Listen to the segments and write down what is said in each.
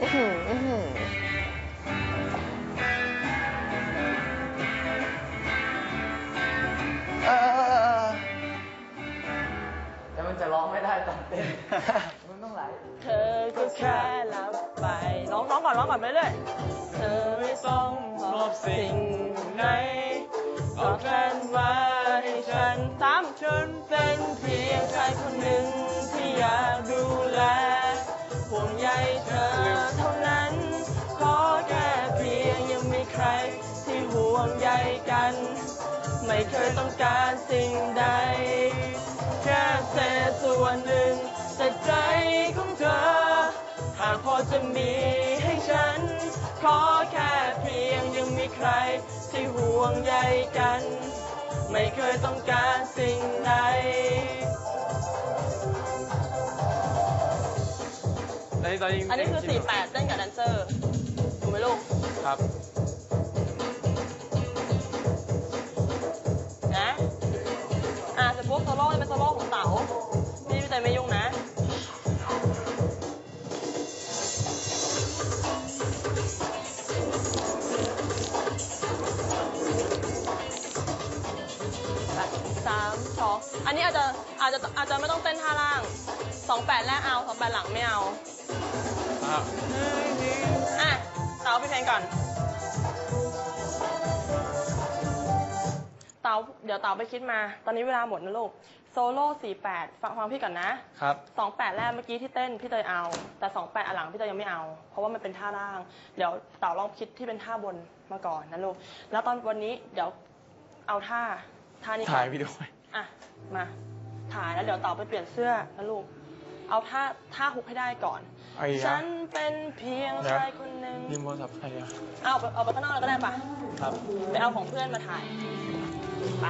อื้อหืออื้อหือเออเออเออเออแต่มันจะร้องไม่ได้ตอนเต้น มันต้องไหล เธอก็แค่รับไปร้องร้องก่อนร้องก่อนไปเรื่อยเธอไม่ต้องมอบสิ่งไหนตอบแทนมาให้ฉันตามฉันเป็นเพียงใครคนหนึ่ง วงใยกัน ไม่เคยต้องการสิ่งใดตอนนี้ตอนนี้อันนี้คือ 48 เต้นกับแดนเซอร์ถูกไหมลูก ครับ นะ อะเสร็จปุ๊บโซโล่จะเป็นโซโล่ของเต๋าพี่พี่เตยไม่ยุ่งนะ องอันนี้อาจจะอาจจะอาจจะไม่ต้องเต้นท่าล่างสองแปดแรกเอาสองแปดหลังไม่เอาอะอะเต๋าพี่เพลงก่อนเต๋าเดี๋ยวเต๋าไปคิดมา ตอนนี้เวลาหมดนะลูกโซโล่สี่แปดฟังฟังพี่ก่อนนะครับสองแปดแรกเมื่อกี้ที่เต้นพี่เตยเอา แต่สองแปดอันหลังพี่เตยยังไม่เอา เพราะว่ามันเป็นท่าล่าง เดี๋ยวเต๋าลองคิดที่เป็นท่าบนมาก่อนนะลูกแล้วตอนวันนี้เดี๋ยวเอาท่าท่านี้ก่อน ถ่ายวิดีโอไว้ อะ มา ถ่ายแล้วเดี๋ยวต่อไปเปลี่ยนเสื้อนะลูก เอาท่าท่าฮุกให้ได้ก่อน ไอ้ยะฉันเป็นเพียงเดี๋ยวชายคนหนึ่งยืมโทรศัพท์ใครอะเอาไปเอาไปข้างนอกเลยก็ได้ปะครับ ไปเอาของเพื่อนมาถ่ายไป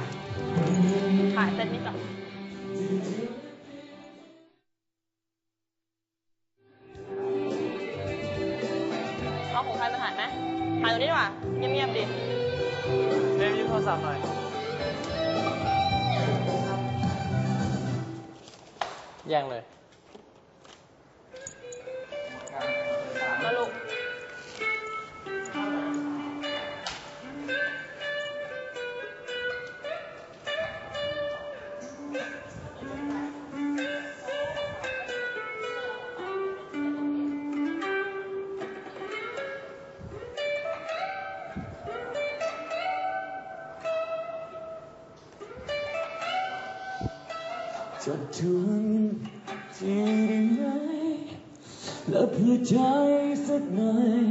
ถ่ายเซตนี้ก่อน เอาของใครมาถ่ายไหมถ่ายตรงนี้ดีกว่าเงียบๆดิเล่นยืมโทรศัพท์หน่อย แย่งเลย จะทวงที่ได้ไหมและเพื่อใจสักหน่อย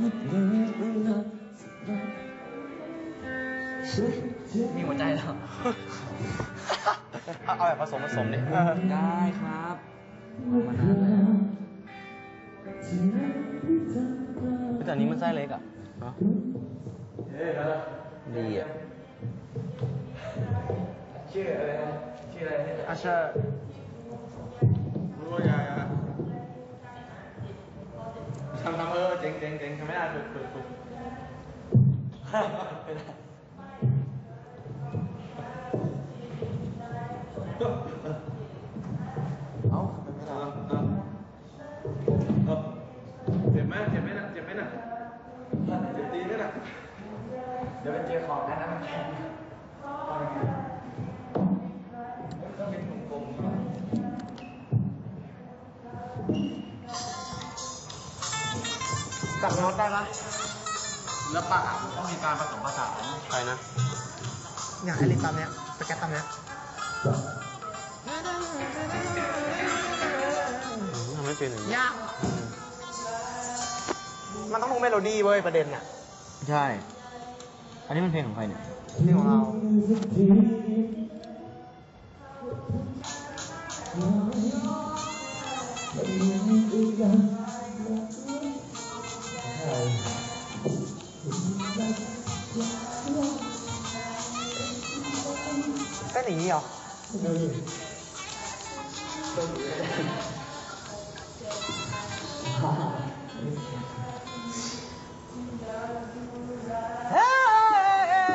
นับหนึ่งเวลาสักหน่อยมีหัวใจแล้ว เอาแบบผสมผสมดิได้ครับแต่อันนี้มันไส้เล็กอะดีอะ ชื่ออะไรนะชื่ออะไรเนี่ยอาเชอร์รู้ว่าไงอะทำทำเออเจ๋งเจ๋งเจ๋งทำไม่ได้ฝึกฝึกฝึกเอ้าทำไมไม่ได้เจ็บไหมเจ็บไหมน่ะเจ็บไหมน่ะเจ็บตีนไหมน่ะเดี๋ยวไปเจอของกันนะมันแข็งต้อง จับโน้ตได้ปะแล้วปะต้องมีการผสมผสานใครนะอย่างไอรินตอนเนี้ยสแกตตอนเนี้ยทำไม่เป็นอย่างนี้ยากมันต้องรู้เมโลดี้เว้ยประเด็นอะใช่ อันนี้มันเพลงของใครเนี่ยนี่ของเราเอม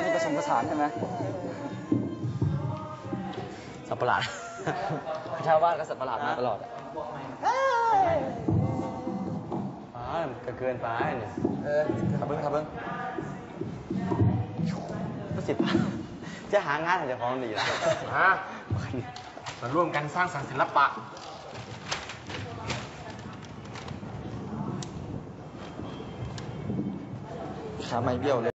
ีผสมผสานใช่ไหมสับประหลาด ชาวบ้านก็สัตว์ประหลาดมาตลอดอะเฮ้ยก็เกินไปเนี่ยเออขับเบิ้งขับเบิ้งประสิทธิ์ จะหางานให้เจ้าของดีละมามาร่วมกันสร้างสรรค์ศิลปะ ขาไม่เบี้ยวเลย